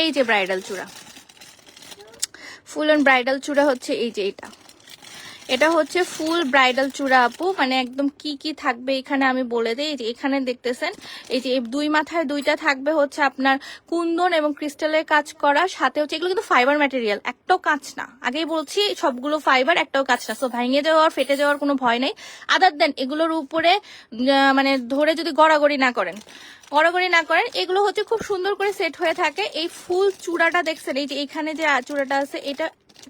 এই যে ব্রাইডাল চূড়া। ফুল অন ব্রাইডাল চূড়া হচ্ছে এই যে এটা। এটা হচ্ছে ফুল ব্রাইডাল চূড়া আপু মানে একদম কি কি থাকবে এখানে আমি বলে দিই। এই যে এখানে দেখতেছেন, এই যে দুই মাথায় দুইটা থাকবে হচ্ছে আপনার কুন্দন এবং ক্রিস্টালের কাজ করা, সাথে হচ্ছে এগুলো কিন্তু ফাইবার ম্যাটেরিয়াল একটাও কাঁচ না। আগেই বলছি, সবগুলো ফাইবার একটাও কাঁচ না। সো ভেঙে যাওয়ার, ফেটে যাওয়ার কোনো ভয় নেই। আদার দেন এগুলোর উপরে মানে ধরে যদি গড়াগড়ি না করেন, গড়াগড়ি না করেন, এগুলো হচ্ছে খুব সুন্দর করে সেট হয়ে থাকে। এই ফুল চূড়াটা দেখছেন, এই যে এখানে যে চূড়াটা আছে, এটা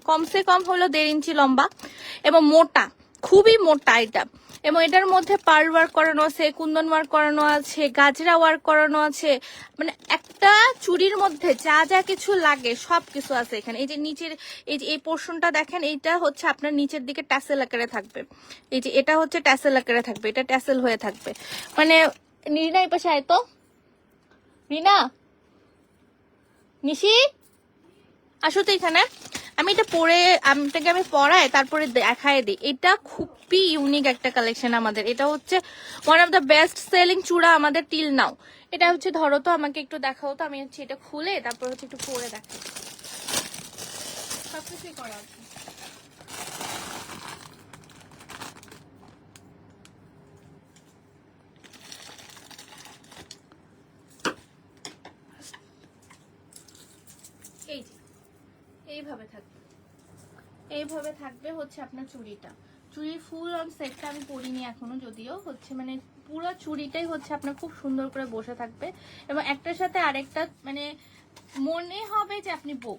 কমসে কম হলো দেড় ইঞ্চি লম্বা এবং মোটা, খুবই মোটা এটা। এবং এটার মধ্যে পার্ল ওয়ার্ক করানো আছে, কুন্দন ওয়ার্ক করানো আছে, গাজরা ওয়ার্ক করানো আছে। মানে একটা চুরির মধ্যে যা যা কিছু লাগে সব কিছু আছে এখানে। এই যে নিচের, এই যে এই পোর্শনটা দেখেন, এইটা হচ্ছে আপনার নিচের দিকে ট্যাসেল আকারে থাকবে। এই যে এটা হচ্ছে ট্যাসেল আকারে থাকবে, এটা ট্যাসেল হয়ে থাকবে। মানে রিনা এই পাশে আয় তো। রিনা নিশি? আসো তো এখানে। আমি এটা পরে আপনাকে আমি পড়াই তারপরে দেখায় দিই। এটা খুবই ইউনিক একটা কালেকশন আমাদের। এটা হচ্ছে one of the best selling চূড়া আমাদের টিল নাও। এটা হচ্ছে, ধরো তো, আমাকে একটু দেখাও তো, আমি হচ্ছে এটা খুলে, তারপর হচ্ছে একটু পরে দেখাই। সবকিছুই করা আছে। এই এইভাবে থাকবে। এইভাবে থাকবে হচ্ছে আপনার চুড়িটা। চুড়ির ফুল অন সেটটা আমি পরিনি এখনও যদিও। হচ্ছে মানে পুরো চুড়িটাই হচ্ছে আপনার খুব সুন্দর করে বসে থাকবে। এবং একটার সাথে আরেকটা মানে মনে হবে যে আপনি বউ।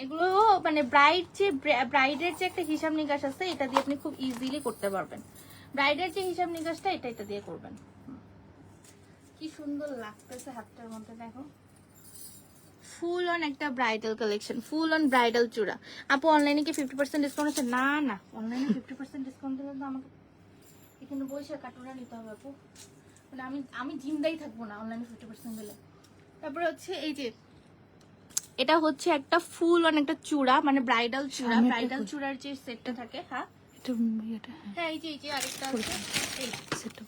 এগুলো মানে ব্রাইড যে ব্রাইডের যে একটা হিসাব নিকাশ আছে, এটা দিয়ে আপনি খুব ইজিলি করতে পারবেন। ব্রাইডের যে হিসাব নিকাশটা, এটা এটা দিয়ে করবেন। কি সুন্দর লাগতেছে হাতটার মধ্যে, দেখো। ফুল অন একটা bridal collection full on bridal চূড়া। আপু অনলাইনে কি ফিফটি পার্সেন্ট ডিসকাউন্ট আছে? না না। অনলাইনে ফিফটি পার্সেন্ট ডিসকাউন্ট দিলে তো আমাকে এখানে বসে কাটুরা নিতে হবে আপু। মানে আমি আমি জিন্দাই থাকব না অনলাইনে ফিফটি পার্সেন্ট দিলে। তারপরে হচ্ছে এই যে এটা হচ্ছে একটা ফুল অন একটা চূড়া মানে ব্রাইডাল চূড়া। ব্রাইডাল চূড়ার যে সেটটা থাকে হ্যাঁ? হ্যাঁ। হ্যাঁ এই যে এই যে আরেকটা আছে।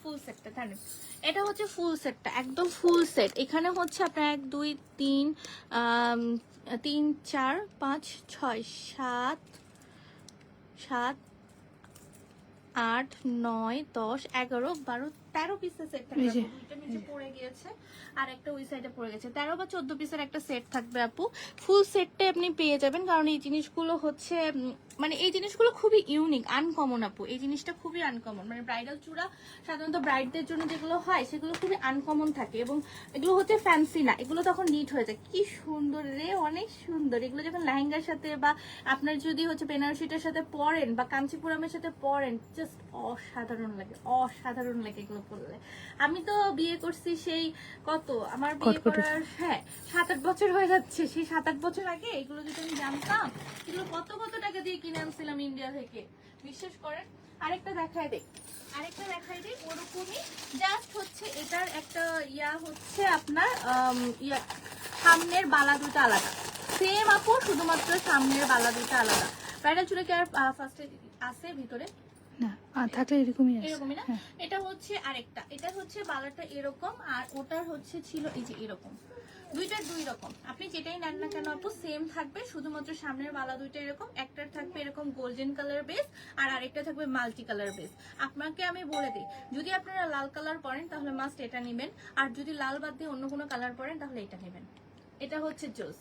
ফুল সেটটা। জানেন এটা হচ্ছে ফুল সেটটা একদম ফুল সেট এখানে হচ্ছে আপনার এক দুই তিন তিন চার পাঁচ ছয় সাত সাত আট নয় দশ এগারো বারো তেরো পিসের সেট থাকবে। দুইটা নিচে পড়ে গিয়েছে আর একটা ওই সাইডে পড়ে গেছে। তেরো বা চোদ্দ পিসের একটা সেট থাকবে আপু। ফুল সেটটা আপনি পেয়ে যাবেন কারণ এই জিনিসগুলো হচ্ছে মানে এই জিনিসগুলো খুবই ইউনিক আনকমন আপু। এই জিনিসটা খুবই আনকমন মানে ব্রাইডাল চূড়া সাধারণত ব্রাইডদের জন্য যেগুলো হয় সেগুলো খুবই আনকমন থাকে এবং এগুলো হচ্ছে ফ্যান্সি না। এগুলো তখন নিট হয়ে যায়। কি সুন্দর রে অনেক সুন্দর। এগুলো যখন লেহেঙ্গার সাথে বা আপনার যদি হচ্ছে বেনারসিটার সাথে পরেন বা কাঞ্চিপুরমের সাথে পরেন জাস্ট অসাধারণ লাগে অসাধারণ লাগে এগুলো পরলে আমি তো বিয়ে করছি সেই কত? আমার বিয়ে করার হ্যাঁ সাত আট বছর হয়ে যাচ্ছে। সেই সাত আট বছর আগে এগুলো যদি আমি জানতাম এগুলো কত কত টাকা দিয়ে কিনে আনছিলাম ইন্ডিয়া থেকে? বিশ্বাস করেন? আরেকটা দেখাই দেই। আরেকটা দেখাই দিই ওরকমই। জাস্ট হচ্ছে এটার একটা ইয়া হচ্ছে আপনার ইয়া সামনের বালা দুটো আলাদা। সেম আপু শুধুমাত্র সামনের বালা দুটো আলাদা। ব্রাইডাল চুলে কি আর ফার্স্টে আছে ভিতরে? না আর থাকলে এরকমই আছে। এরকমই না? হ্যাঁ। এটা হচ্ছে আরেকটা। এটা হচ্ছে বালাটা এরকম আর ওটার হচ্ছে ছিল এই যে এরকম। দুইটার দুই রকম। আপনি যেটাই নেন না কেন আপু সেম থাকবে শুধুমাত্র সামনের বালা দুইটা এরকম একটার থাকবে এরকম গোল্ডেন কালার বেস আর আরেকটা থাকবে মাল্টি কালার বেস আপনাকে আমি বলে দিই যদি আপনারা লাল কালার পরেন তাহলে মাস্ট এটা নেবেন। আর যদি লাল বাদ দিয়ে অন্য কোনো কালার পরেন তাহলে এটা নেবেন। এটা হচ্ছে জোস।